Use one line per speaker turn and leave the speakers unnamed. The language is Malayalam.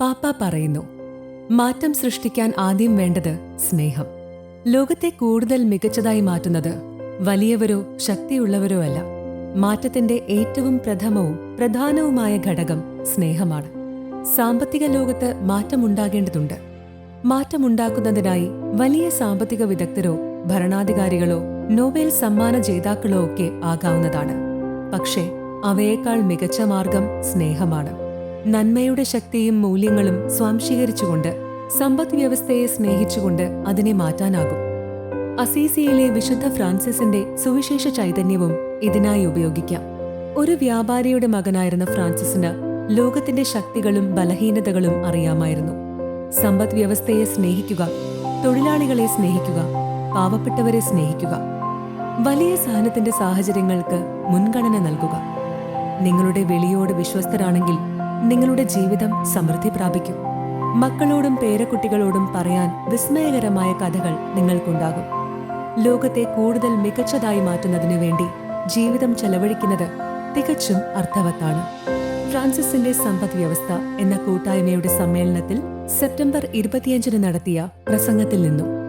പാപ്പ പറയുന്നു മാറ്റം സൃഷ്ടിക്കാൻ ആദ്യം വേണ്ടത് സ്നേഹം. ലോകത്തെ കൂടുതൽ മികച്ചതായി മാറ്റുന്നത് വലിയവരോ ശക്തിയുള്ളവരോ അല്ല. മാറ്റത്തിന്റെ ഏറ്റവും പ്രഥമവും പ്രധാനവുമായ ഘടകം സ്നേഹമാണ്. സാമ്പത്തിക ലോകത്ത് മാറ്റമുണ്ടാകേണ്ടതുണ്ട്. മാറ്റമുണ്ടാക്കുന്നതിനായി വലിയ സാമ്പത്തിക വിദഗ്ധരോ ഭരണാധികാരികളോ നോബേൽ സമ്മാന ജേതാക്കളോ ഒക്കെ ആകാവുന്നതാണ്. പക്ഷേ അവയേക്കാൾ മികച്ച മാർഗം സ്നേഹമാണ്. നന്മയുടെ ശക്തിയും മൂല്യങ്ങളും സ്വാംശീകരിച്ചുകൊണ്ട് സമ്പദ് വ്യവസ്ഥയെ സ്നേഹിച്ചുകൊണ്ട് അതിനെ മാറ്റാനാകും. അസീസിയിലെ വിശുദ്ധ ഫ്രാൻസിസിന്റെ സുവിശേഷ ചൈതന്യവും ഇതിനായി ഉപയോഗിക്കാം. ഒരു വ്യാപാരിയുടെ മകനായിരുന്ന ഫ്രാൻസിസിന് ലോകത്തിന്റെ ശക്തികളും ബലഹീനതകളും അറിയാമായിരുന്നു. സമ്പദ് വ്യവസ്ഥയെ സ്നേഹിക്കുക തൊഴിലാളികളെ സ്നേഹിക്കുക പാവപ്പെട്ടവരെ സ്നേഹിക്കുക വലിയ സഹനത്തിന്റെ സാഹചര്യങ്ങൾക്ക് മുൻഗണന നൽകുക. നിങ്ങളുടെ വെളിയോട് വിശ്വസ്തരാണെങ്കിൽ നിങ്ങളുടെ ജീവിതം സമൃദ്ധി പ്രാപിക്കും. മക്കളോടും പേരക്കുട്ടികളോടും പറയാൻ വിസ്മയകരമായ കഥകൾ നിങ്ങൾക്കുണ്ടാകും. ലോകത്തെ കൂടുതൽ മികച്ചതായി മാറ്റുന്നതിനു വേണ്ടി ജീവിതം ചെലവഴിക്കുന്നത് തികച്ചും അർത്ഥവത്താണ്. ഫ്രാൻസിസിന്റെ സമ്പദ് വ്യവസ്ഥ എന്ന കൂട്ടായ്മയുടെ സമ്മേളനത്തിൽ സെപ്റ്റംബർ ഇരുപത്തിയഞ്ചിന് നടത്തിയ പ്രസംഗത്തിൽ നിന്നും